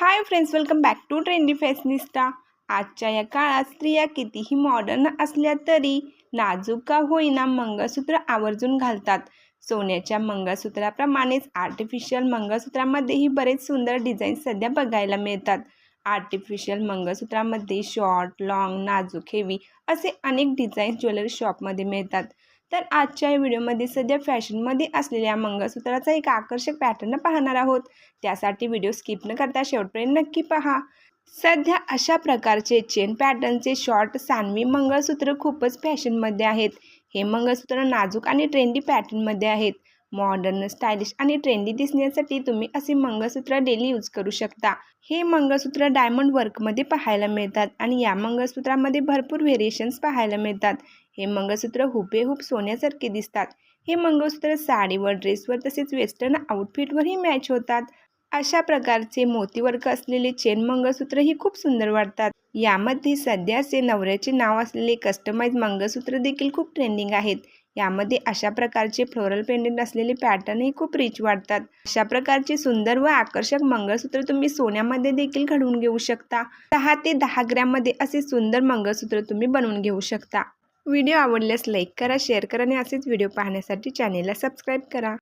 Hi friends welcome back to trendy fashionista आजच्या या काळात स्त्रिया कितीही मॉडर्न असल्या तरी नाजूक का होईना मंगळसूत्र आवर्जून घालतात. सोन्याच्या मंगळसूत्राप्रमाणेच आर्टिफिशियल मंगळसूत्रामध्येही बरेच सुंदर डिझाईन सध्या बघायला मिळतात. आर्टिफिशियल मंगळसूत्रामध्ये शॉर्ट लाँग नाजूक हेवी असे अनेक डिझाईन ज्वेलरी शॉपमध्ये मिळतात. तर आजच्या या व्हिडिओमध्ये सध्या फॅशनमध्ये असलेल्या मंगळसूत्राचा एक आकर्षक पॅटर्न पाहणार आहोत. त्यासाठी व्हिडिओ स्किप न करता शेवटपर्यंत नक्की पहा. सध्या अशा प्रकारचे चेन पॅटर्नचे शॉर्ट सानवी मंगळसूत्र खूपच फॅशनमध्ये आहेत. हे मंगळसूत्र नाजूक आणि ट्रेंडी पॅटर्नमध्ये आहेत. मॉडर्न स्टायलिश आणि ट्रेंडी दिसण्यासाठी तुम्ही असे मंगळसूत्र डेली यूज करू शकता. हे मंगळसूत्र डायमंड वर्कमध्ये पाहायला मिळतात आणि या मंगळसूत्रामध्ये भरपूर व्हेरिएशन्स पाहायला मिळतात. हे मंगळसूत्र हुबेहूब सोन्यासारखे दिसतात. हे मंगळसूत्र साडीवर ड्रेसवर तसेच वेस्टर्न आउटफिटवरही मॅच होतात. अशा प्रकारचे मोतीवर्क असलेले चेन मंगळसूत्रही खूप सुंदर वाटतात. यामध्ये सध्याचे नवऱ्याचे नाव असलेले कस्टमाइज मंगळसूत्र देखील खूप ट्रेंडिंग आहेत. यामध्ये अशा प्रकारचे फ्लोरल पेंडेंट असलेले पॅटर्नही खूप रिच वाटतात. अशा प्रकारचे सुंदर व आकर्षक मंगळसूत्र तुम्ही सोन्यामध्ये देखील घडवून घेऊ शकता. दहा ते दहा ग्रॅममध्ये असे सुंदर मंगळसूत्र तुम्ही बनवून घेऊ शकता. व्हिडिओ आवडल्यास लाईक करा शेअर करा आणि असेच व्हिडिओ पाहण्यासाठी चॅनेलला सबस्क्राईब करा.